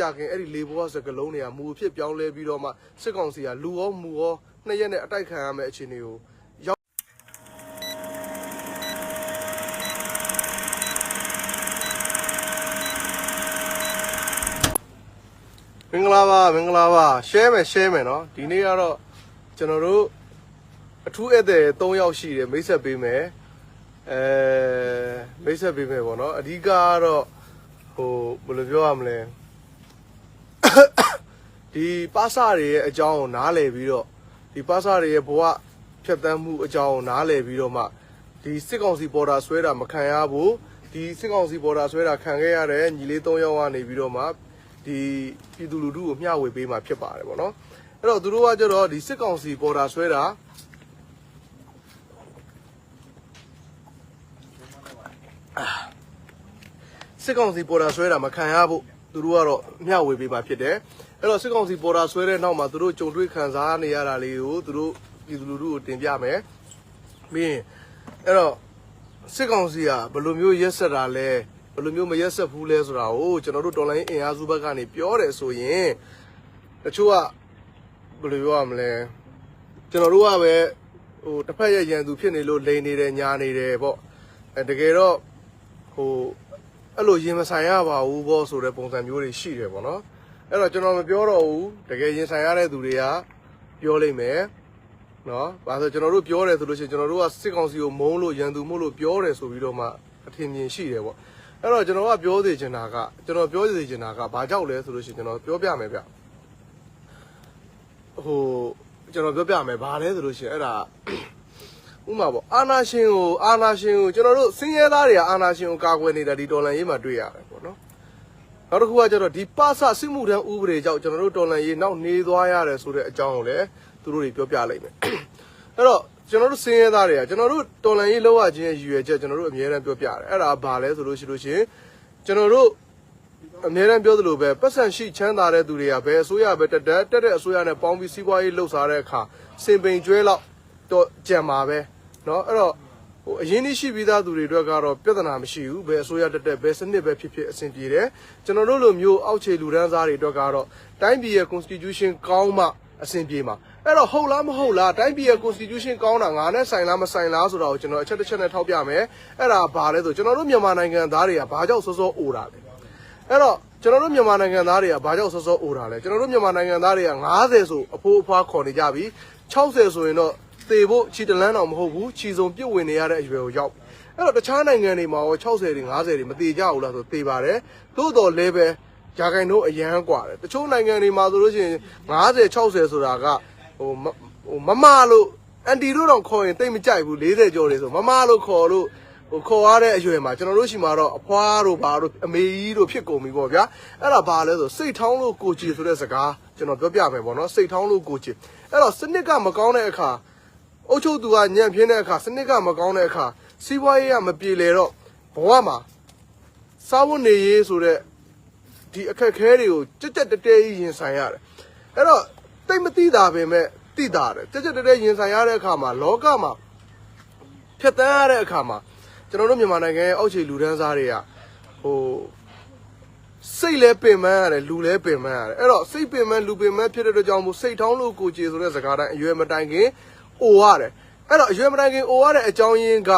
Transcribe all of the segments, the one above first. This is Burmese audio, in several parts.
ကြခင်အဲ့ဒီလေဘောစကလုံးတွေကမူအဖြစ်ပြောင်းလဲပြီးတော့မှစစ်ကောင်စီကလူရောမူရောနှစ်ရက်နဲ့အတိုက်ခံရမယ့်အခြေအနေကိုရောက်မင်္ဂလာပါမင်္ဂလာပါ share မယ် share မယ်เนาะဒီနေ့ကတော့ကျွန်တော်တို့အထူးဧည့်သည်3ယောက်ရှိတယ်မိတ်ဆက်ပေးမယ်အဲမိတ်ဆက်ပေးမယ်ပေါ့เนาะအဓိကကတော့ဟိုဘယ်လိုပြောရမလဲ ဒီပါစာတွေရဲ့အကြောင်းကိုနားလည်ပြီးတော့ဒီပါစာတွေရဲ့ဘဝဖြတ်သန်းမှုအကြောင်းကိုနားလည်ပြီးတော့မှဒီစစ်ကောင်စီပေါ်တာဆွဲတာမခံရဘူးဒီစစ်ကောင်စီပေါ်တာဆွဲတာခံခဲ့ရတဲ့ညီလေး၃ယောက်ကနေပြီးတော့မှဒီပြည်သူလူထုကိုမျှဝေပေးมาဖြစ်ပါတယ်ပေါ့နော်အဲ့တော့သူတို့ကကြတော့ဒီစစ်ကောင်စီပေါ်တာဆွဲတာစစ်ကောင်စီပေါ်တာဆွဲတာမခံရဘူး သူတို့ကတော့မျှဝေပေးมาဖြစ်တယ်အဲ့တော့စစ်ကောင်စီပေါ်တာဆွဲတဲ့နောက်မှာသူတို့ကြုံတွေ့ခံစားနေရတာလေးကိုသူတို့ပြည်သူလူထုကိုတင်ပြမယ်ပြီးရင်အဲ့တော့စစ်ကောင်စီကဘယ်လိုမျိုးရက်ဆက်တာလဲဘယ်လိုမျိုးမရက်ဆက်ဘူးလဲဆိုတာကိုကျွန်တော်တို့တော်လိုင်းအင်အားစုဘက်ကနေပြောတယ်ဆိုရင်တချို့ကဘယ်လိုပြောရမလဲကျွန်တော်တို့ကပဲဟိုတစ်ဖက်ရဲ့ရန်သူဖြစ်နေလို့လိန်နေတယ်ညာနေတယ်ပေါ့အဲတကယ်တော့ဟို အဲ့လိုရင်မဆိုင်ရပါဘူးပေါ့ဆိုတဲ့ပုံစံမျိုးတွေရှိတယ်ပေါ့နော်အဲ့တော့ကျွန်တော်မပြောတော့ဘူးတကယ်ရင်ဆိုင်ရတဲ့သူတွေကပြောလိမ့်မယ်နော်။ဘာလို့ကျွန်တော်တို့ပြောတယ်ဆိုလို့ရှိရင်ကျွန်တော်တို့ကစစ်ကောင်စီကိုမုန်းလို့ရန်သူမို့လို့ပြောတယ်ဆိုပြီးတော့မှအထင်မြင်ရှိတယ်ပေါ့။အဲ့တော့ကျွန်တော်ကပြောသေးချင်တာကကျွန်တော်ပြောသေးချင်တာကဘာကြောက်လဲဆိုလို့ရှိရင်ကျွန်တော်ပြောပြမယ်ဗျ။ဟိုကျွန်တော်ပြောပြမယ်ဘာလဲဆိုလို့ရှိရင်အဲ့ဒါ ဥမာပေါ့အာနာရှင်ကိုအာနာရှင်ကိုကျွန်တော်တို့စင်းရဲသားတွေကအာနာရှင်ကိုကာကွယ်နေတာဒီတော်လန်ရေးမှာတွေ့ရတယ်ပေါ့နော်။နောက်တစ်ခုကကျတော့ဒီပါစစစ်မှုထမ်းဥပဒေကြောင့်ကျွန်တော်တို့တော်လန်ရေးနောက်နေသွားရတယ်ဆိုတဲ့အကြောင်းကိုလည်းသူတို့တွေပြောပြလိုက်မယ်။အဲ့တော့ကျွန်တော်တို့စင်းရဲသားတွေကကျွန်တော်တို့တော်လန်ရေးလောက်ရခြင်းရဲ့ရည်ရွယ်ချက်ကျွန်တော်တို့အများအားပြောပြတယ်။အဲ့ဒါဘာလဲဆိုလို့ရှိလို့ရှိရင်ကျွန်တော်တို့အများအားပြောသလိုပဲပတ်စံရှိချမ်းသာတဲ့သူတွေကဘယ်အစိုးရပဲတက်တက်တက်တဲ့အစိုးရနဲ့ပေါင်းပြီးစီးပွားရေးလှုပ်ရှားတဲ့အခါစင်ပိန်ကျွဲလောက်တော့ကြံပါပဲ เนาะအဲ့တော့ဟိုအရင်ကြီးရှိပြီးသားသူတွေအတွက်ကတော့ပြဿနာမရှိဘူးဘယ်အစိုးရတက်တက်ဘယ်စနစ်ပဲဖြစ်ဖြစ်အဆင်ပြေတယ်ကျွန်တော်တို့လိုမျိုးအောက်ခြေလူဒန်းစားတွေအတွက်ကတော့တိုင်းပြည်ရဲ့ constitution ကောင်းမှအဆင်ပြေမှာအဲ့တော့ဟုတ်လားမဟုတ်လားတိုင်းပြည်ရဲ့ constitution ကောင်းတာငါနဲ့ဆိုင်လားမဆိုင်လားဆိုတာကိုကျွန်တော်အချက်တစ်ချက်နဲ့ထောက်ပြမယ်အဲ့ဒါဘာလဲဆိုကျွန်တော်တို့မြန်မာနိုင်ငံသားတွေကဘာကြောင့်စောစောအိုတာလဲအဲ့တော့ကျွန်တော်တို့မြန်မာနိုင်ငံသားတွေကဘာကြောင့်စောစောအိုတာလဲကျွန်တော်တို့မြန်မာနိုင်ငံသားတွေက90ဆိုအဖိုးအဖွားခေါ်နေကြပြီ60ဆိုရင်တော့ သေဖို့ခြေတလန်းတော့မဟုတ်ဘူးခြေစုံပြုတ်ဝင်နေရတဲ့အရွယ်ကိုရောက်အဲ့တော့တခြားနိုင်ငံတွေမှာရော60တွေ50တွေမသေးကြဘူးလားဆိုသေပါတယ်သို့တော်လည်းပဲဂျာကိုင်တို့အရန်กว่าတယ်တချို့နိုင်ငံတွေမှာဆိုလို့ရှိရင်50 60ဆိုတာကဟိုမဟိုမမလို့အန်တီတို့တော့ခေါ်ရင်တိတ်မကြိုက်ဘူး40ကျော်တွေဆိုမမလို့ခေါ်လို့ဟိုခေါ်ရတဲ့အရွယ်မှာကျွန်တော်တို့ရှိမှာတော့အဖွားတို့ဘာတို့အမေကြီးတို့ဖြစ်ကုန်ပြီပေါ့ဗျာအဲ့ဒါဘာလဲဆိုစိတ်ထောင်းလို့ကိုကြည်ဆိုတဲ့စကားကျွန်တော်ပြောပြမယ်ပေါ့နော်စိတ်ထောင်းလို့ကိုကြည်အဲ့တော့စနစ်ကမကောင်းတဲ့အခါ အုတ်ချုပ်သူကညံ့ပြင်းတဲ့အခါစနစ်ကမကောင်းတဲ့အခါစီးပွားရေးကမပြေလည်တော့ဘဝမှာစားဝတ်နေရေးဆိုတဲ့ဒီအခက်အခဲတွေကိုကြက်ကြက်တဲတဲကြီးရင်ဆိုင်ရတယ်အဲ့တော့တိတ်မသိတာပဲမဲ့သိတာတယ်ကြက်ကြက်တဲတဲရင်ဆိုင်ရတဲ့အခါမှာလောကမှာဖြတ်တန်းရတဲ့အခါမှာကျွန်တော်တို့မြန်မာနိုင်ငံရဲ့အောက်ခြေလူဒန်းစားတွေကဟိုစိတ်လဲပင်ပန်းရတယ်လူလဲပင်ပန်းရတယ်အဲ့တော့စိတ်ပင်ပန်းလူပင်ပန်းဖြစ်တဲ့အတွက်ကြောင့်မို့စိတ်ထောင်းလို့ကိုကြည်ဆိုတဲ့စကားတိုင်းအရွယ်မတိုင်ခင် အိုရတယ်အဲ့တော့အရွယ်မတိုင်ခင်အိုရတဲ့အကြောင်းရင်းက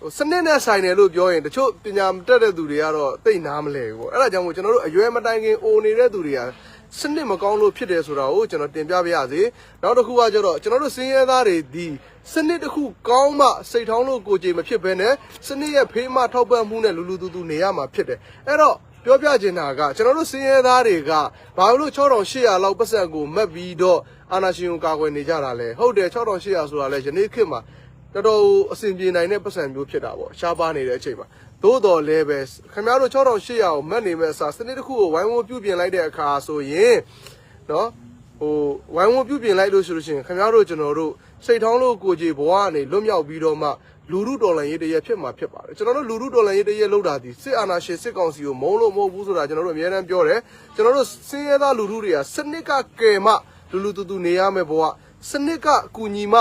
ဟိုစနစ်နဲ့ဆိုင်တယ်လို့ပြောရင်တချို့ပညာမတတ်တဲ့သူတွေကတော့သိနားမလဲဘူးပေါ့အဲ့ဒါကြောင့်မို့ကျွန်တော်တို့အရွယ်မတိုင်ခင်အိုနေတဲ့သူတွေကစနစ်မကောင်းလို့ဖြစ်တယ်ဆိုတာကိုကျွန်တော်တင်ပြပါရစေနောက်တစ်ခုကကျတော့ကျွန်တော်တို့စင်းရဲသားတွေဒီစနစ်တစ်ခုကောင်းမှစိတ်ထောင်းလို့ကိုကြည်မဖြစ်ဘဲနဲ့စနစ်ရဲ့ဖေးမထောက်ပံ့မှုနဲ့လူလူတူတူနေရမှာဖြစ်တယ်အဲ့တော့ပြောပြချင်တာကကျွန်တော်တို့စင်းရဲသားတွေကဘာလို့6800လောက်ပတ်စံကိုမက်ပြီးတော့ အာနာရှင်ကိုကာကွယ်နေကြတာလဲဟုတ်တယ်6800ဆိုတာလဲယနေ့ခေတ်မှာတော်တော်အဆင်ပြေနိုင်တဲ့ပတ်စံမျိုးဖြစ်တာပေါ့ရှားပါနေတဲ့အချိန်မှာသို့တော်လည်းပဲခင်ဗျားတို့6800ကိုမက်နေမဲ့အစားစနစ်တစ်ခုကိုဝိုင်းဝန်းပြုပြင်လိုက်တဲ့အခါဆိုရင်နော်ဟိုဝိုင်းဝန်းပြုပြင်လိုက်လို့ဆိုလို့ရှိရင်ခင်ဗျားတို့ကျွန်တော်တို့စိတ်ထောင်းလို့ကိုကြည်ဘဝကနေလွတ်မြောက်ပြီးတော့မှလူမှုတော်လှန်ရေးတရက်ဖြစ်မှာဖြစ်ပါတယ်ကျွန်တော်တို့လူမှုတော်လှန်ရေးတရက်လောက်တာဒီစစ်အာဏာရှင်စစ်ကောင်စီကိုမုန်းလို့မဟုတ်ဘူးဆိုတာကျွန်တော်တို့အများအားပြောတယ်ကျွန်တော်တို့စင်းရဲသားလူမှုတွေကစနစ်ကကယ်မှ လူလူတူတူနေရမယ်ဘဝစနစ်ကအကူညီမှ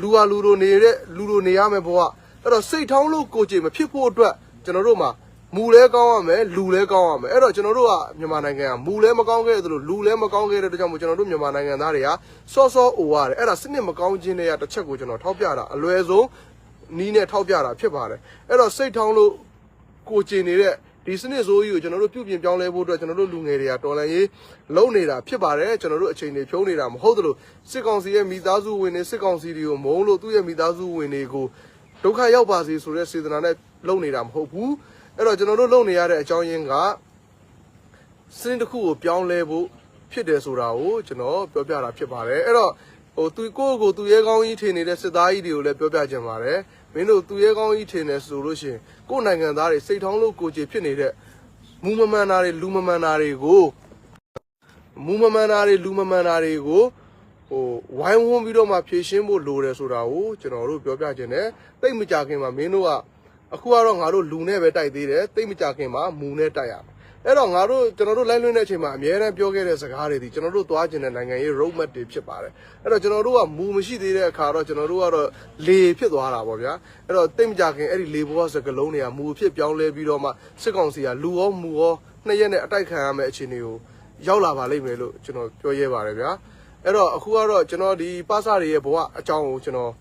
လူဟာလူလိုနေတဲ့လူလိုနေရမယ်ဘဝအဲ့တော့စိတ်ထောင်းလို့ကိုကြည်မဖြစ်ဖို့အတွက်ကျွန်တော်တို့မှာမူလဲကောင်းရမယ်လူလဲကောင်းရမယ်အဲ့တော့ကျွန်တော်တို့ကမြန်မာနိုင်ငံကမူလဲမကောင်းခဲ့သလိုလူလဲမကောင်းခဲ့တဲ့အတွက်ကြောင့်မို့ကျွန်တော်တို့မြန်မာနိုင်ငံသားတွေကစောစောအိုရတယ်အဲ့ဒါစနစ်မကောင်းခြင်းတွေကတစ်ချက်ကိုကျွန်တော်ထောက်ပြတာအလွယ်ဆုံးနီးနဲ့ထောက်ပြတာဖြစ်ပါတယ်အဲ့တော့စိတ်ထောင်းလို့ကိုကျင်နေတဲ့ ဒီစနစ်ဆိုးကြီးကိုကျွန်တော်တို့ပြုပြင်ပြောင်းလဲဖို့အတွက်ကျွန်တော်တို့လူငယ်တွေကတော်လန်ရေးလုံနေတာဖြစ်ပါတယ်ကျွန်တော်တို့အချိန်တွေဖြုံးနေတာမဟုတ်သလိုစစ်ကောင်စီရဲ့မိသားစုဝင်တွေစစ်ကောင်စီတွေကိုမုန်းလို့သူ့ရဲ့မိသားစုဝင်တွေကိုဒုက္ခရောက်ပါစေဆိုတဲ့စေတနာနဲ့လုံနေတာမဟုတ်ဘူးအဲ့တော့ကျွန်တော်တို့လုံနေရတဲ့အကြောင်းရင်းကစနစ်တစ်ခုကိုပြောင်းလဲဖို့ဖြစ်တယ်ဆိုတာကိုကျွန်တော်ပြောပြတာဖြစ်ပါတယ်အဲ့တော့ဟိုသူကိုယ့်ကိုယ်သူရဲကောင်းကြီးထင်နေတဲ့စစ်သားကြီးတွေကိုလည်းပြောပြချင်ပါတယ် မင်းတို့သူရဲကောင်းကြီးထင်နေဆိုလို့ရှိရင်ကိုယ့်နိုင်ငံသားတွေစိတ်ထောင်းလို့ကိုယ်ကြည်ဖြစ်နေတဲ့မူမမှန်တာတွေလူမမှန်တာတွေကိုမူမမှန်တာတွေလူမမှန်တာတွေကိုဟိုဝိုင်းဝန်းပြီးတော့မှဖြည့်ရှင်းဖို့လိုတယ်ဆိုတာကိုကျွန်တော်တို့ပြောပြချင်တယ်တိတ်မကြခင်မှာမင်းတို့ကအခုကတော့ငါတို့လူနဲ့ပဲတိုက်သေးတယ်တိတ်မကြခင်မှာမူနဲ့တိုက်ရမယ် အဲ့တော့ငါတို့ကျွန်တော်တို့လိုက်လွှင့်တဲ့အချိန်မှာအများအားပြောခဲ့တဲ့စကားတွေဒီကျွန်တော်တို့သွားကျင်တဲ့နိုင်ငံရေး road map တွေဖြစ်ပါတယ်အဲ့တော့ကျွန်တော်တို့ကမူမရှိသေးတဲ့အခါတော့ကျွန်တော်တို့ကတော့လေဖြစ်သွားတာပေါ့ဗျာအဲ့တော့တိတ်မကြခင်အဲ့ဒီလေဘောစကလုံးတွေကမူဖြစ်ပြောင်းလဲပြီးတော့မှစစ်ကောင်စီကလူရောမူရောနှစ်ရက်နဲ့အတိုက်ခံရမယ့်အခြေအနေကိုရောက်လာပါလိမ့်မယ်လို့ကျွန်တော်ပြောရဲပါတယ်ဗျာအဲ့တော့အခုကတော့ကျွန်တော်ဒီပါစာတွေရဲ့ဘဝအကြောင်းကိုကျွန်တော်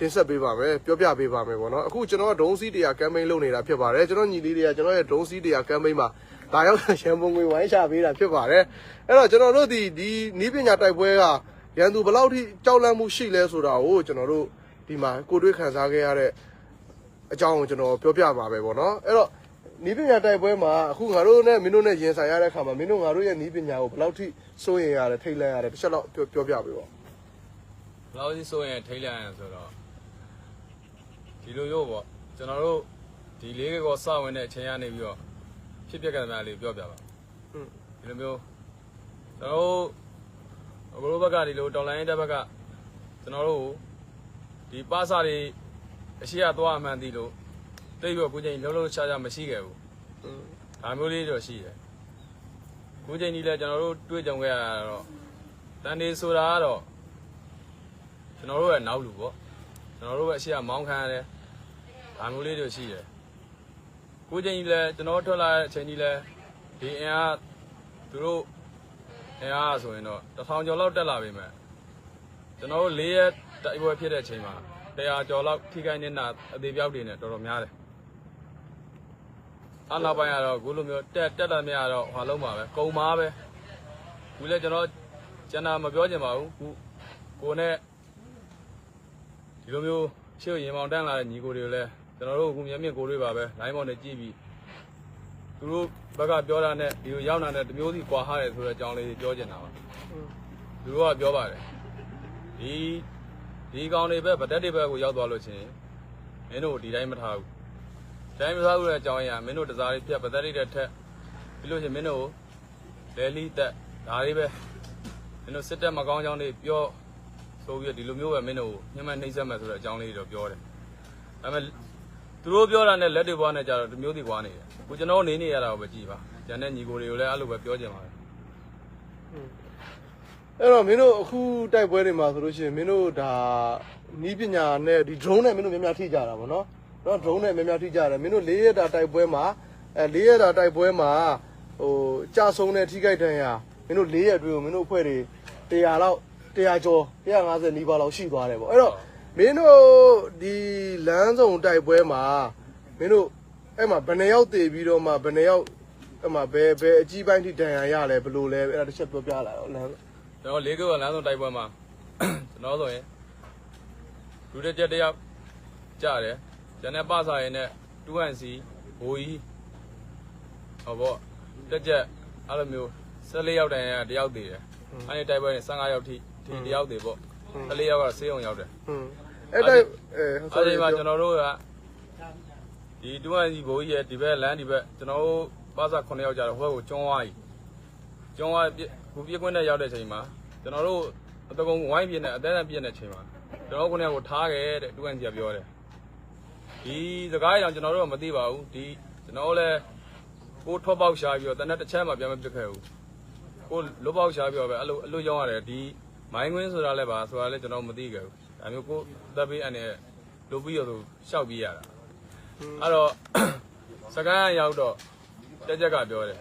တင်ဆက်ပေးပါမယ်ပြောပြပေးပါမယ်ပေါ့နော်အခုကျွန်တော်ကဒုံးစီးတရားကမ်ပိန်းလုပ်နေတာဖြစ်ပါတယ်ကျွန်တော်ညီလေးတွေကကျွန်တော်ရဲ့ဒုံးစီးတရားကမ်ပိန်းမှာ ဒါရောက်ရန်ပုံငွေဝိုင်းချပေးတာဖြစ်ပါတယ်အဲ့တော့ကျွန်တော်တို့ဒီဒီနီးပညာတိုက်ပွဲကရန်သူဘယ်လောက်ထိကြောက်လန့်မှုရှိလဲဆိုတာကိုကျွန်တော်တို့ဒီမှာကိုတွေးခံစားခဲ့ရတဲ့အကြောင်းကိုကျွန်တော်ပြောပြပါမယ်ပေါ့နော်အဲ့တော့နီးပညာတိုက်ပွဲမှာအခုငါတို့နဲ့မင်းတို့နဲ့ရင်ဆိုင်ရတဲ့အခါမှာမင်းတို့ငါတို့ရဲ့နီးပညာကိုဘယ်လောက်ထိစိုးရင်ရတယ်ထိတ်လန့်ရတယ်တစ်ချက်တော့ပြောပြောပြပေးပါဘယ်လောက်ကြီးဆိုရင်ထိတ်လန့်ရဆိုတော့ဒီလိုရောပေါ့ကျွန်တော်တို့ဒီလေးကောစဝင်တဲ့အချိန်ကနေပြီးတော့ ဖြစ်ပျက်ကတဲ့များလေးပြောပြပါ อืม ဒီလိုမျိုးကျွန်တော်တို့အကလိုဘက်ကဒီလိုတော်လိုင်းတဲ့ဘက်ကကျွန်တော်တို့ဒီပါစာတွေအရှိရသွားအမှန်သိလို့တိတ်ပြီးတော့ကိုချိန်လုံးလုံးချာချာမရှိခဲ့ဘူး อืม ဒါမျိုးလေးတော့ရှိတယ်ကိုချိန်ကြီးလဲကျွန်တော်တို့တွေ့ကြုံခဲ့ရတာတော့တန်နေဆိုတာကတော့ကျွန်တော်တို့ရဲ့နောက်လူပေါ့ကျွန်တော်တို့ပဲအရှိရမောင်းခံရတယ်ဒါမျိုးလေးတွေရှိတယ် ကိုချိန်ကြီးလဲကျွန်တော်ထွက်လာတဲ့အချိန်ကြီးလဲဒီအင်အားသူတို့အင်အားဆိုရင်တော့တစ်ထောင်ကျော်လောက်တက်လာပြီမဲ့ကျွန်တော်တို့၄ရက်တိုက်ပွဲဖြစ်တဲ့အချိန်မှာ100ကျော်လောက်ထိခိုက်နေတာအသေးပြောက်တွေနဲ့တော်တော်များတယ်အနောက်ပိုင်းကတော့ခုလိုမျိုးတက်တက်လာမြရတော့ဟာလုံးပါပဲကုံပါပဲခုလည်းကျွန်တော်ကျန်တာမပြောချင်ပါဘူးခုကိုနဲ့ဒီလိုမျိုးရှေ့ရင်မောင်တန်းလာတဲ့ညီကိုတွေကိုလည်း ကျွန်တော်တို့အခုမျက်မြင်ကိုတွေပါပဲလိုင်းပေါ်နဲ့ကြည့်ပြီးသူတို့ဘက်ကပြောတာနဲ့ဒီလိုရောက်လာတဲ့တမျိုးစီကွာဟာတယ်ဆိုတဲ့အကြောင်းလေးပြောချင်တာပါသူတို့ကပြောပါတယ်ဒီဒီကောင်တွေပဲဗတက်တွေဘက်ကိုရောက်သွားလို့ချင်းမင်းတို့ဒီတိုင်းမထားဘူးတိုင်းမစားဘူးတဲ့အကြောင်းအရာမင်းတို့တစားလေးပြတ်ပသက်လေးတဲ့ထက်ပြီးလို့ရှိရင်မင်းတို့လဲလီတက်ဒါလေးပဲမင်းတို့စစ်တက်မကောင်းကြောင်းလေးပြောဆိုပြီးဒီလိုမျိုးပဲမင်းတို့ညှမနှိမ့်ဆက်မယ်ဆိုတဲ့အကြောင်းလေးတော့ပြောတယ်ဒါပေမဲ့ သူတို့ပြောတာနဲ့လက်တွေပွားနေကြတော့ဒီမျိုးတွေပွားနေတယ်ကိုကျွန်တော်နေနေရတာကိုပဲကြည်ပါကျန်တဲ့ညီကိုတွေကိုလည်းအဲ့လိုပဲပြောကြပါမယ်အဲ့တော့မင်းတို့အခုတိုက်ပွဲတွေမှာဆိုလို့ရှိရင်မင်းတို့ဒါနီးပညာနဲ့ဒီ drone နဲ့မင်းတို့များများထိကြတာဗောနော်နော် drone နဲ့များများထိကြတယ်မင်းတို့၄ရက်တာတိုက်ပွဲမှာအဲ၄ရက်တာတိုက်ပွဲမှာဟိုကြာဆုံးတဲ့ထိခိုက်ဒဏ်ရာမင်းတို့၄ရက်အတွင်းကိုမင်းတို့အဖွဲ့တွေ100လောက်100ကျော်150နီးပါးလောက်ရှိသွားတယ်ဗောအဲ့တော့ မင်းတို့ဒီလမ်းစုံတိုက်ပွဲမှာမင်းတို့အဲ့မှာဘယ်နှယောက်တည်ပြီးတော့မှဘယ်နှယောက်အဲ့မှာဘယ်ဘယ်အကြီးပိုင်းထိဒဏ်ရာရလဲဘယ်လိုလဲအဲ့ဒါတစ်ချက်ပြောပြလာတော့လမ်းကျွန်တော်လေးကလမ်းဆုံးတိုက်ပွဲမှာကျွန်တော်ဆိုရင်လူတစ်ချက်တစ်ယောက်ကြားတယ်ကျန်တဲ့ပစာရင်နဲ့ 2NC ဘိုးကြီးဟောပေါ့တက်ချက်အဲ့လိုမျိုး14ယောက်တိုင်ရတယောက်သေးတယ်အဲ့ဒီတိုက်ပွဲနဲ့15ယောက်ထိဒီတယောက်သေးပေါ့14ယောက်ကဆေးရုံရောက်တယ်อืม အဲ့တိုက်အဲအဲ့ဒီမှာကျွန်တော်တို့ကဒီ 2NC ဘိုးကြီးရဲ့ဒီဘက်လမ်းဒီဘက်ကျွန်တော်တို့ပစာ9ယောက်ကြတော့ဟိုဘက်ကိုကျွန်းသွားပြီကျွန်းသွားခုပြည့်ကွင်းနဲ့ရောက်တဲ့ချိန်မှာကျွန်တော်တို့အတကုံဝိုင်းပြင်းနဲ့အသေးအပြင်းတဲ့ချိန်မှာကျွန်တော်တို့9ယောက်ကိုထားခဲ့တဲ့ 2NC ကပြောတယ်ဒီစကားအကြောင်းကျွန်တော်တို့ကမသိပါဘူးဒီကျွန်တော်တို့လည်းကိုထွက်ပေါက်ရှာပြီးတော့တနက်တစ်ချက်မှပြန်မပြစ်ခဲ့ဘူးကိုလွတ်ပေါက်ရှာပြီးတော့ပဲအဲ့လိုအလွတ်ရောက်ရတယ်ဒီမိုင်းကွင်းဆိုတာလည်းပါဆိုတာလည်းကျွန်တော်မသိခဲ့ဘူး ဒါမျိုးကိုသက်ပေးအနေနဲ့လုပ်ပြီးတော့သူရှောက်ပြီးရတာအဲ့တော့စကန်ရောက်တော့တက်ကြက်ကပြောတယ်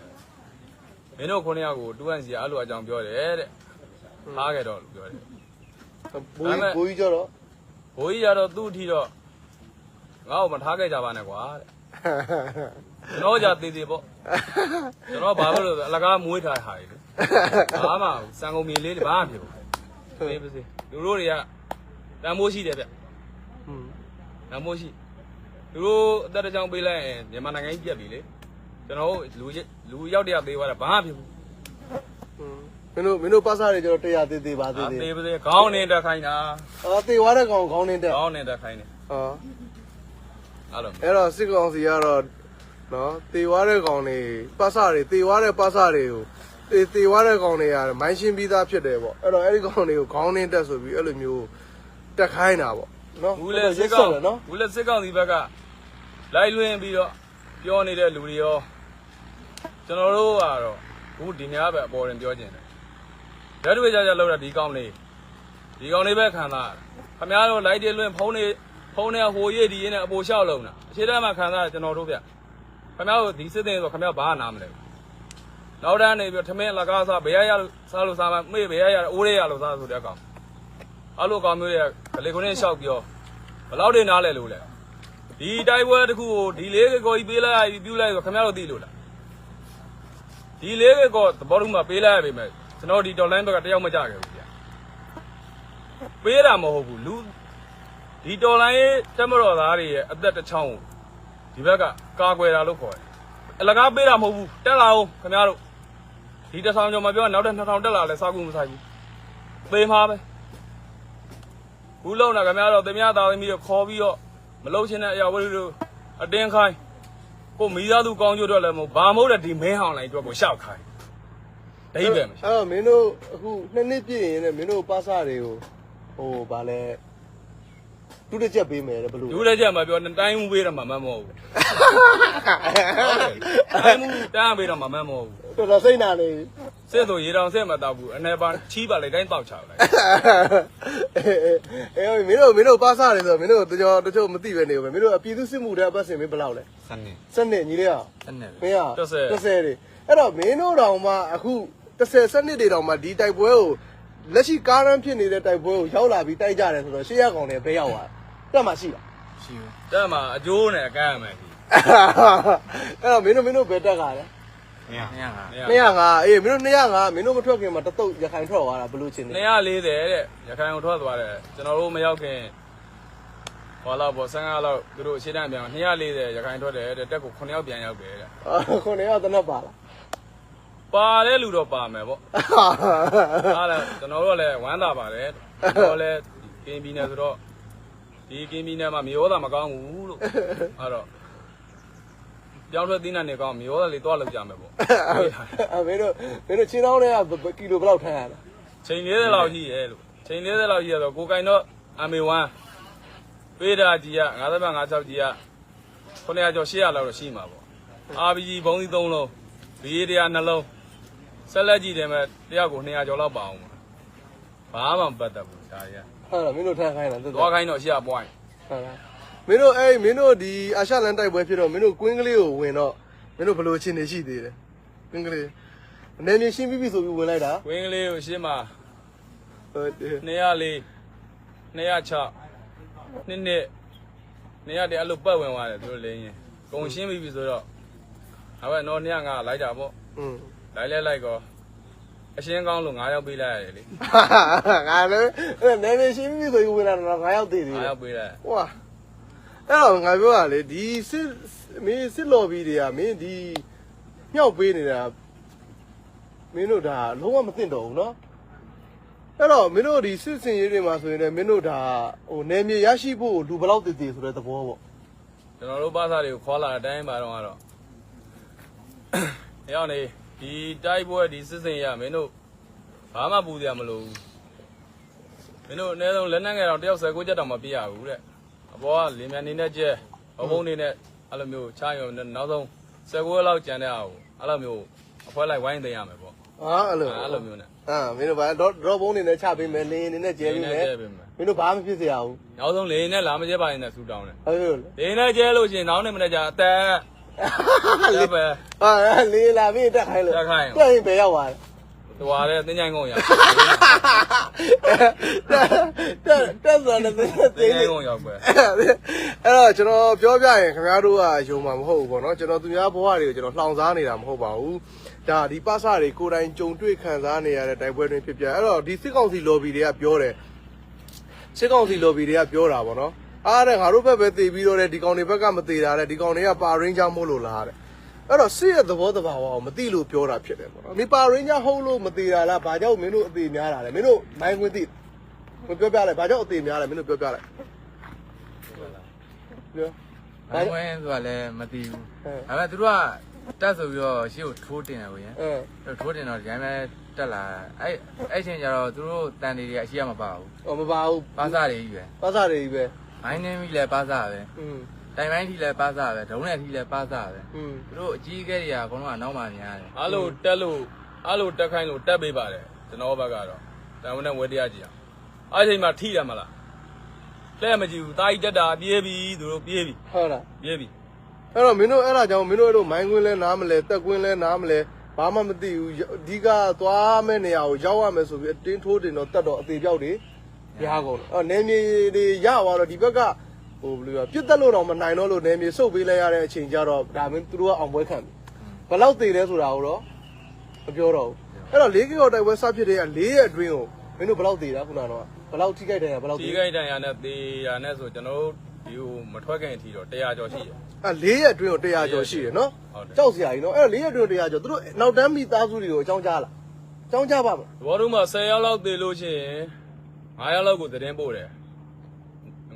မင်းတို့ခုနှစ်ယောက်ကိုတူဟန်စီအဲ့လိုအကြောင်းပြောတယ်တဲ့ထားခဲ့တော့လို့ပြောတယ်ဘိုးကြီးဘိုးကြီးကြတော့ဘိုးကြီးကတော့သူ့အထိတော့ငါ့ကိုမထားခဲ့ကြပါနဲ့ကွာတဲ့ကျွန်တော်じゃသေးသေးပေါ့ကျွန်တော်ဘာလို့လဲဆိုအလကားမွေးထားဟာလေဘာမှစံကုန်မြေလေးဘာမှဖြစ်ဘူးပေးပါစေလူတို့တွေက တန်ဖိုးရှိတယ်ဗျဟွန်းတန်ဖိုးရှိသူတို့အသက်တကြောင်ပေးလိုက်ရင်မြန်မာနိုင်ငံကြီးပြက်ပြီလေကျွန်တော်တို့လူလူရောက်တရပေးသွားတာဘာမှဖြစ်ဘူးမင်းတို့မင်းတို့ပတ်စားတွေကျတော့တရားသေးသေးပါသေးသေးသေးသေးခေါင်းနေတက်ခိုင်းတာအော်သေသွားတဲ့ကောင်ခေါင်းနေတက်ခေါင်းနေတက်ခိုင်းတယ်ဟောအဲ့လိုအဲ့တော့စစ်ကောင်စီကတော့နော်သေသွားတဲ့ကောင်တွေပတ်စားတွေသေသွားတဲ့ပတ်စားတွေကိုသေသေသွားတဲ့ကောင်တွေကမိုင်းရှင်းပြီးသားဖြစ်တယ်ပေါ့အဲ့တော့အဲ့ဒီကောင်တွေကိုခေါင်းနေတက်ဆိုပြီးအဲ့လိုမျိုး တက်ခိုင်းတာပေါ့နော်ဘူးလေစစ်ကောင်တယ်နော်ဘူးလေစစ်ကောင်စီဘက်ကလိုက်လွင်ပြီးတော့ပြောနေတဲ့လူတွေရောကျွန်တော်တို့ကတော့ဘူးဒီများပဲအပေါ်ရင်ပြောကျင်တယ်ဓာတ်တွေကြကြလောက်တာဒီကောင်လေးဒီကောင်လေးပဲခံစားခမရတို့လိုက်တယ်လွင်ဖုံးနေဖုံးနေဟိုရည်ဒီရင်းနဲ့အပေါ်လျှောက်လုံးတာအခြေတမ်းမှာခံစားကျွန်တော်တို့ဗျခမရတို့ဒီစစ်တဲ့ဆိုခမရဘာနားမလဲနောက်တန်းနေပြီးထမင်းလကားစားဘယ်ရရလို့စားလို့စားမမေ့ဘယ်ရရအိုးရရလို့စားဆိုတဲ့အကောင် အဲ့လိုကောင်မျိုးတွေကလေခွန်းနဲ့လျှောက်ပြောဘယ်လောက်တင်နားလဲလို့လဲဒီတိုက်ပွဲတစ်ခုကိုဒီလေးကကောကြီးပေးလိုက်ပြီးပြူလိုက်ဆိုခင်ဗျားတို့သိလို့လားဒီလေးကကောသဘောတူမှာပေးလိုက်ရပြီမဲ့ကျွန်တော်ဒီဒေါ်လိုင်းဘက်ကတယောက်မကြခဲ့ဘူးဗျပေးတာမဟုတ်ဘူးလူဒီဒေါ်လိုင်းတက်မတော်သားတွေရဲ့အသက်တစ်ချောင်းကိုဒီဘက်ကကာကွယ်တာလို့ခေါ်တယ်အလကားပေးတာမဟုတ်ဘူးတက်လာအောင်ခင်ဗျားတို့ဒီတစ်ဆောင်ကျော်မပြောနောက်တဲ့2000တက်လာလဲစားကူမစားဘူးပေးမှာပဲ ဘူးလုံးတာခင်ဗျားတော့သမြသားသမီးတို့ခေါ်ပြီးတော့မလုံချင်းတဲ့အရာဝတ္ထုတို့အတင်းခိုင်းကိုမိသားစုကောင်းကျိုးတော့လည်းမဟုတ်ဘာမဟုတ်တဲ့ဒီမင်းဟောင်းလိုက်အတွက်ကိုရှောက်ခိုင်းဒိဗယ်မရှိအဲ့တော့မင်းတို့အခုနှစ်နှစ်ပြည့်ရင်လည်းမင်းတို့ပတ်စားတွေကိုဟိုဗာလဲတူတစ်ချက်ပေးမယ်တဲ့ဘလို့လူလည်းကြက်မှာပြောတိုင်းမှုပေးတော့မှမမဟုတ်ဘူးတိုင်းမှုတန်းပေးတော့မှမမဟုတ်ဘူး တော်တော်စိတ်နာနေစစ်ဆိုရေတောင်စစ်မတော့ဘူးအနေပါချီးပါလိုက်တိုင်းတောက်ချလိုက်အေးအေးမင်းတို့မင်းတို့ပတ်စားတွေဆိုမင်းတို့တချို့တချို့မသိပဲနေဘူးမင်းတို့အပြည်သူစစ်မှုတဲ့အပတ်စဉ်မင်းဘယ်လောက်လဲစနေစနစ်ညီလေးအောင်စနေမင်းอ่ะတစ်ဆယ်30တွေအဲ့တော့မင်းတို့တောင်မှအခု30စနစ်တွေတောင်မှဒီတိုက်ပွဲကိုလက်ရှိကားရန်ဖြစ်နေတဲ့တိုက်ပွဲကိုရောက်လာပြီးတိုက်ကြတယ်ဆိုတော့ရှေ့ရကောင်တွေဘဲရောက်သွားတက်မှရှိတာရှိဘူးတက်မှာအကျိုးနဲ့အကန့်ရမယ်ဒီအဲ့တော့မင်းတို့မင်းတို့ဘယ်တက်ကလဲ ညညက205အေးမင်းတို့205မင်းတို့မထွက်ခင်မှာတတုတ်ရခိုင်ထွက်သွားတာဘယ်လိုချင်းလဲ240တဲ့ရခိုင်ကိုထွက်သွားတယ်ကျွန်တော်တို့မရောက်ခင်ဟောလောက်ပေါ့15လောက်သူတို့အရှိတန်းပြန်240ရခိုင်ထွက်တယ်တဲ့တက်ကို9ယောက်ပြန်ရောက်တယ်တဲ့အာခုနှစ်ယောက်တနတ်ပါလားပါတဲ့လူတော့ပါမယ်ပေါ့အားလည်းကျွန်တော်တို့ကလည်းဝမ်းသာပါတယ်ကျွန်တော်လည်းကင်းပြည်နယ်ဆိုတော့ဒီကင်းပြည်နယ်မှာမြေဩသာမကောင်းဘူးလို့အဲ့တော့ ကြောင်းထွက်သီးနှံနေကောင်းမြေဩသာလေးတွားလောက်ကြမယ်ပေါ့အမင်းတို့မင်းတို့ချင်းတောင်းတဲ့ကကီလိုဘယ်လောက်ထမ်းရလဲချိန်40လောက်ရှိရဲ့လို့ချိန်40လောက်ရှိရတော့ကိုကင်တော့ MA1 ပေးတာကြီးက9556ကြီးက900ကျော်800လောက်တော့ရှိမှာပေါ့ RPG ဘုံသီး3လုံး BA တရားနှလုံးဆက်လက်ကြည့်တယ်မဲ့တယောက်ကို200ကျော်လောက်ပါအောင်ဘာမှမပတ်သက်ဘူးဒါကြီးကဟုတ်လားမင်းတို့ထမ်းခိုင်းတာတော်သွားခိုင်းတော့800 point ဟုတ်လား မင်းတို့အဲ့မင်းတို့ဒီအာရှလန်တိုက်ပွဲဖြစ်တော့မင်းတို့ကွင်းကလေးကိုဝင်တော့မင်းတို့ဘယ်လိုချင်းနေရှိသေးတယ်ကွင်းကလေးအနေနဲ့ရှင်းပြီးပြီဆိုပြီးဝင်လိုက်တာဝင်းကလေးကိုရှင်းမှာဟုတ်တယ်204 206နှစ်နှစ်200တည်းအဲ့လိုပတ်ဝင်သွားတယ်သူတို့လည်းရင်ကုံရှင်းပြီးပြီဆိုတော့အဲ့ဘက်တော့205လိုက်တာပေါ့อืมလိုက်လဲလိုက်ကောအရှင်းကောင်းလို့9ရောက်ပေးလိုက်ရတယ်လေငါလည်းအဲ့နည်းနည်းရှင်းပြီးဆိုပြီးဝင်လာတော့ငါရောက်သေးသေးတယ်9ရောက်ပေးလိုက်ဟွာ အဲ့တော့ငါပြောရလေဒီစစ်မင်းစစ်လော်ဘီတွေကမင်းဒီမြောက်ပေးနေတာမင်းတို့ဒါလုံးဝမသိတော့ဘူးเนาะအဲ့တော့မင်းတို့ဒီစစ်စင်ရေးတွေမှာဆိုရင်လည်းမင်းတို့ဒါဟိုနယ်မြေရရှိဖို့လူဘယ်လောက်တည်တည်ဆိုတဲ့သဘောပေါ့ ကျွန်တော်တို့ပါစားတွေကိုခေါ်လာတဲ့အတိုင်းပါတော့ကတော့အဲအောင်နေဒီတိုက်ပွဲဒီစစ်စင်ရမင်းတို့ဘာမှပူစရာမလိုဘူးမင်းတို့အနည်းဆုံးလက်နက်ငယ်တော့တယောက်19ချက်တောင်မပြရဘူးတဲ့ အပေါ်ကလင်းမြန်နေနဲ့ကျဲအဘုံနေနဲ့အဲ့လိုမျိုးချားရုံနဲ့နောက်ဆုံး19လောက်ကျန်တဲ့အောင်အဲ့လိုမျိုးအဖွဲလိုက်ဝိုင်းသိမ်းရမယ်ပေါ့ဟာအဲ့လိုအဲ့လိုမျိုးနဲ့အာမင်းတို့ဘာတော့ drop ဘုံနေနဲ့ချပေးမယ်လင်းနေနဲ့ကျဲပေးမယ်ကျဲပေးမယ်မင်းတို့ဘာမှဖြစ်စရာဘူးနောက်ဆုံးလေနဲ့လာမကျဲပါရင်လည်းဆူတောင်းတယ်အဲ့လိုလေလေနဲ့ကျဲလို့ရှိရင်နောက်နေမနေ့ကျအသက်လက်ပဲဟာလေးလာပြီတက်ခိုင်းလို့တက်ခိုင်းတက်ရင်ဘယ်ရောက်သွားလဲသွားတယ်တင်းချိုင်းကုန်းရ တက်တက်တက်ဆိုတော့သိတင်းသိချိုလေးင်းကုန်းရောက်ပဲအဲ့တော့ကျွန်တော်ပြောပြရင်ခင်ဗျားတို့ကယုံမှာမဟုတ်ဘူးပေါ့နော်ကျွန်တော်သူများဘဝတွေကိုကျွန်တော်လှောင်စားနေတာမဟုတ်ပါဘူးဒါဒီပါစတွေကိုယ်တိုင်ကြုံတွေ့ခံစားနေရတဲ့တိုက်ပွဲတွင်ဖြစ်ပြအဲ့တော့ဒီစစ်ကောင်စီ lobby တွေကပြောတယ်စစ်ကောင်စီ lobby တွေကပြောတာပေါ့နော်အားတဲ့ငါတို့ဘက်ပဲတည်ပြီးတော့တဲ့ဒီကောင်တွေဘက်ကမတည်တာတဲ့ဒီကောင်တွေကပါရင်းချမို့လို့လားတဲ့ အဲ့တော့စစ်ရဲ့သဘောတဘာဝကိုမသိလို့ပြောတာဖြစ်တယ်ပေါ့နော်ဒီပါရင်းချဟုတ်လို့မတည်တာလားဘာကြောင့်မင်းတို့အသေးများတာလဲမင်းတို့မိုင်းခွင်းသိမပြောပြလိုက်ဘာကြောင့်အသေးများလဲမင်းတို့ပြောပြလိုက်ပြောဘိုင်းဝဲဆိုတာလည်းမသိဘူးအဲဒါပေမဲ့သူတို့ကတက်ဆိုပြီးတော့ရှေ့ကိုထိုးတင်တယ်ကိုရင်အဲအဲ့ထိုးတင်တော့ဒီတိုင်းပဲတက်လာအဲ့အဲ့ချိန်ကျတော့သူတို့တန်တွေတွေအရှိရမပါဘူးဟောမပါဘူးပါစားတွေကြီးပဲပါစားတွေကြီးပဲဘိုင်းနေပြီလည်းပါစားပဲอืม တိုင်ပိုင်းထိလည်းပါစားပဲဒုံးနဲ့ထိလည်းပါစားပဲอืมသူတို့အကြီးအကဲတွေကအကုန်လုံးကနောက်မှများတယ်အားလို့တက်လို့အားလို့တက်ခိုင်းလို့တက်ပေးပါတယ်ကျွန်တော်ဘက်ကတော့တန်ဝန်နဲ့ဝဲတရားကြည့်အောင်အဲ့ချိန်မှာထိတယ်မလားလက်မကြည့်ဘူးတာကြီးတက်တာပြေးပြီသူတို့ပြေးပြီဟုတ်လားပြေးပြီအဲ့တော့မင်းတို့အဲ့ဒါကြောင့်မင်းတို့အဲ့လိုမိုင်းကွင်းလဲနားမလဲတက်ကွင်းလဲနားမလဲဘာမှမသိဘူးအဓိကသွားမဲ့နေရာကိုရောက်ရမယ်ဆိုပြီးအတင်းထိုးတင်တော့တက်တော့အသေးပြောက်တွေရကုန်တယ်အဲ့နေမြေတွေရသွားတော့ဒီဘက်က ဟိုဘယ်လိုပြောပြစ်တက်လို့တော့မနိုင်တော့လို့နေမြေစုပ်ပေးလိုက်ရတဲ့အချိန်ကျတော့ဒါမင်းသူတို့ကအောင်ပွဲခံပြီဘယ်လောက်သေးလဲဆိုတာကိုတော့မပြောတော့ဘူးအဲ့တော့၄ကီလိုတိုက်ပွဲစဖြစ်တဲ့က၄ရက်အတွင်းကိုမင်းတို့ဘယ်လောက်သေးတာခုနကတော့ဘယ်လောက်ထိခိုက်တယ်ဘယ်လောက်ဒီသေးကိတ်တန်ရနဲ့သေရနဲ့ဆိုကျွန်တော်တို့ဒီကိုမထွက်ခင်အထိတော့100ကျော်ရှိတယ်အဲ့၄ရက်အတွင်းကို100ကျော်ရှိတယ်နော်ဟုတ်တယ်ကြောက်စရာကြီးနော်အဲ့တော့၄ရက်အတွင်း100ကျော်သူတို့နောက်တန်းမိသားစုတွေကိုအကြောင်းကြားလားအကြောင်းကြားပါမလားသဘောတော့မှ10ရောက်လောက်သေလို့ရှိရင်9ရောက်လောက်ကိုသတင်းပို့တယ်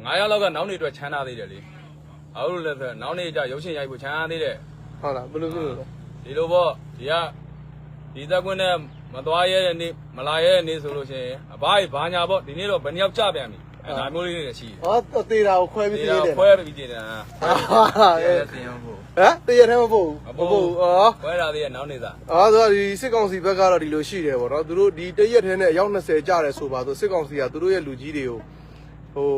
9ရောက်လောက်ကနောက်နေအတွက်ချမ်းသာသေးတယ်လေအားလို့လည်းဆိုနောက်နေကျရုပ်ရှင်ရိုက်ဖို့ချမ်းသာသေးတယ်ဟုတ်လားဘယ်လိုဖြစ်လို့လဲဒီလိုပေါ့ဒီကဒီသက်ကွင်းနဲ့မသွားရဲတဲ့နေ့မလာရဲတဲ့နေ့ဆိုလို့ရှိရင်အဘကြီးဘာညာပေါ့ဒီနေ့တော့ဘယ်နှစ်ယောက်ကြပြန်ပြီအဲဒါမျိုးလေးတွေရှိတယ်ဟောတေတာကိုခွဲပြီးဒီသေးတော့တယ်ခွဲပြီးကြည့်တယ်ဟာအဲ့အဲဒါတင်ရဖို့ဟမ်တရထဲမပို့ဘူးမပို့ဘူးအော်ခွဲတာသေးရဲ့နောက်နေသားအော်ဆိုတော့ဒီစစ်ကောင်စီဘက်ကတော့ဒီလိုရှိတယ်ပေါ့နော်သူတို့ဒီတရက်ထဲနဲ့အယောက်20ကြားတယ်ဆိုပါဆိုစစ်ကောင်စီကသူတို့ရဲ့လူကြီးတွေကိုဟို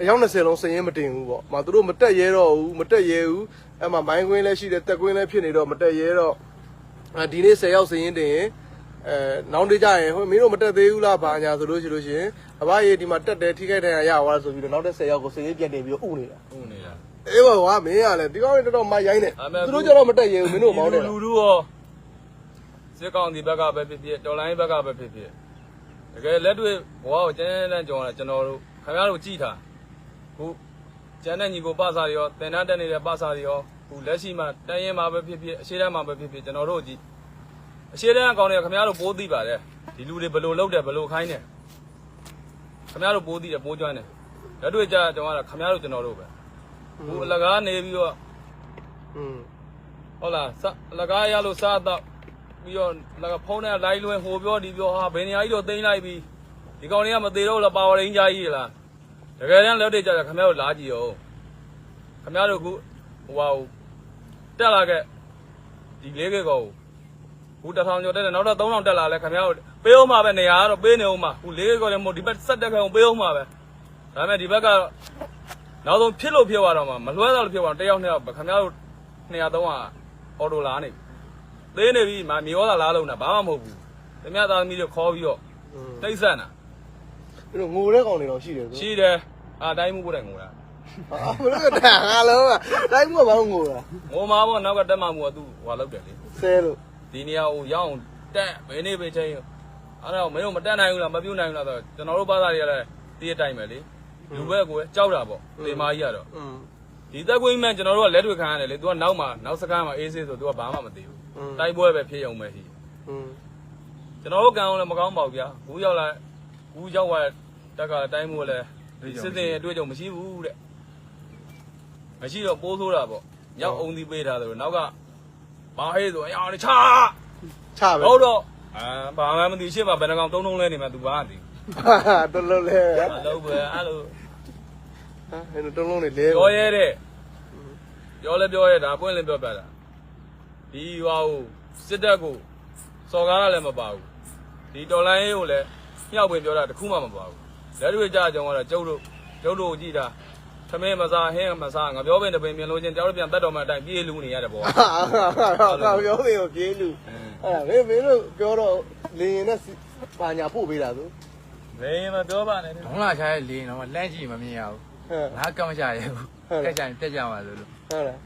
အယောက်20လုံးစရင်မတင်ဘူးပေါ့မသူတို့မတက်ရဲတော့ဘူးမတက်ရဲဘူးအဲ့မှာမိုင်းကွင်းလည်းရှိတယ်တက်ကွင်းလည်းဖြစ်နေတော့မတက်ရဲတော့အဲဒီနေ့10ရောက်စရင်တင်ရင်အဲနောက်တေးကြရင်ဟိုမင်းတို့မတက်သေးဘူးလားဘာညာဆိုလို့ရှိလို့ရှိရင်အဘရေဒီမှာတက်တယ်ထိခိုက်တယ်ရရသွားဆိုပြီးတော့နောက်တဲ့10ရောက်ကိုစရင်ပြန်တင်ပြီးတော့ဥနေတာဟုတ်နေတာအေးပါကွာမင်းရလဲဒီကောင်တွေတော်တော်မရိုင်းနေသူတို့ကျတော့မတက်ရဲဘူးမင်းတို့မောင်းတယ်လူလူရောစစ်ကောင်ဒီဘက်ကပဲဖြစ်ဖြစ်တော်လိုင်းဘက်ကပဲဖြစ်ဖြစ်တကယ်လက်တွေ့ဘဝကိုကျန်းကျန်းကြောင်းလာကျွန်တော်တို့ခင်ဗျားတို့ကြည်ထား ခုကျန်တဲ့ညီကိုပစာတွေရောတင်တန်းတက်နေတဲ့ပစာတွေရောခုလက်ရှိမှာတန်းရင်မှာပဲဖြစ်ဖြစ်အရှိတန်းမှာပဲဖြစ်ဖြစ်ကျွန်တော်တို့ကြည်အရှိတန်းအကောင်တွေကခင်ဗျားတို့ပိုးသိပါတယ်ဒီလူတွေဘယ်လိုလုပ်တယ်ဘယ်လိုခိုင်းတယ်ခင်ဗျားတို့ပိုးသိတယ်ပိုးကျွမ်းတယ်လက်တွေ့ကြကျွန်တော်ကခင်ဗျားတို့ကျွန်တော်တို့ပဲခုအလကားနေပြီးတော့อืมဟုတ်လားစလကားရလို့စားတော့ပြီးတော့လကဖုန်းနဲ့လိုက်လွင်ဟိုပြောဒီပြောဟာဘယ်နေရာကြီးတော့တိမ့်လိုက်ပြီဒီကောင်တွေကမသေးတော့လားပါဝရင်းကြီးကြီးလား တကယ်တမ်းလက်တွေကြတယ်ခင်ဗျားတို့လာကြည့်အောင်ခင်ဗျားတို့ခုဟိုဟာတက်လာခဲ့ဒီလေးကေကောခုတစ်ထောင်ကျော်တက်တယ်နောက်တော့3000တက်လာလဲခင်ဗျားတို့ပေးအောင်မှာပဲနေရာကတော့ပေးနေအောင်မှာခုလေးကေကောလည်းမဟုတ်ဒီဘက်ဆက်တက်ခဲ့အောင်ပေးအောင်မှာပဲဒါပေမဲ့ဒီဘက်ကတော့နောက်ဆုံးဖြစ်လို့ဖြစ်သွားတော့မှမလွှဲတော့လို့ဖြစ်သွားတော့တယောက်နှစ်ယောက်ခင်ဗျားတို့200 300အော်တိုလာနေပြီသေးနေပြီမမြေဩသာလားလုံးတာဘာမှမဟုတ်ဘူးတမရသားသမီးတွေခေါ်ပြီးတော့อืมတိတ်ဆက်တာ အဲ့တော့ငိုတဲ့ကောင်တွေတော့ရှိတယ်ဆိုရှိတယ်အာတိုင်းမှုပို့တယ်ငိုတာအာဘလို့တာငါလုံးอ่ะတိုင်းမှုကဘာလို့ငိုတာငိုမှာပေါ့နောက်ကတက်မှမူကသူဟွာလောက်တယ်လေဆဲလို့ဒီနေရာကိုရောက်တက်မင်းနေပဲချင်းအဲ့တော့မင်းတို့မတက်နိုင်ဘူးလားမပြုတ်နိုင်ဘူးလားဆိုတော့ကျွန်တော်တို့ဘာသာတွေကလည်းဒီအတိုင်းပဲလေလူဘက်ကိုကြောက်တာပေါ့တေမာကြီးကတော့ဒီသက်ကွင်းမှန်ကျွန်တော်တို့ကလက်တွေ့ခံရတယ်လေ तू ကနောက်မှာနောက်စကားမှာအေးဆေးဆို तू ကဘာမှမသိဘူးတိုက်ပွဲပဲဖြစ်ရုံပဲရှိကျွန်တော်တို့ကံအောင်လည်းမကောင်းပါဘူးဗျာဘူးရောက်လာဘူးရောက်သွား တက်ကတိုင်းမှုလည်းစစ်စင်အတွေ့အကြုံမရှိဘူးတဲ့မရှိတော့ပိုးဆိုးတာပေါ့ရောက်အောင်ဒီပေးထားတယ်နောက်ကဘာဟေးဆိုအရောင်ချာချပဲဟုတ်တော့အာဘာမှမသိရှင်းပါဘယ်နှကောင်တုံးတုံးလဲနေမှာ तू ဘာမသိတော်လို့လဲဘူးအလုပ်ပဲအဲ့လိုဟာအဲ့တော့တုံးလုံးနေလဲပြောရဲတဲ့ပြောလဲပြောရဲဒါပွင့်လဲပြောပြတာဒီဟွာကိုစစ်တပ်ကိုစော်ကားရလည်းမပါဘူးဒီတော်လိုင်းရေးကိုလည်းညှောက်ပင်ပြောတာတခုမှမပါဘူး လက်တွေ့ကြအကြောင်းကတော့ကျုပ်တို့ကျုပ်တို့ကြည့်တာထမင်းမစားဟင်းမစားငါပြောပင်တပင်မြင်လို့ချင်းကြောက်ပြန်တတ်တော်မှအတိုင်းပြေးလူနေရတဲ့ဘောဟာဟာပြောနေကိုပြေးလူအဲ့ဒါမင်းမင်းတို့ပြောတော့လင်းရင်နဲ့ပါညာပို့ပေးတာသူမင်းမပြောပါနဲ့ဒုံးလာချတဲ့လေတော့လန့်ကြည့်မမြင်ရဘူးဟဲ့ငါကမချရဘူးဟုတ်တယ်တက်ကြရင်တက်ကြမှာလို့လို့ဟုတ်လား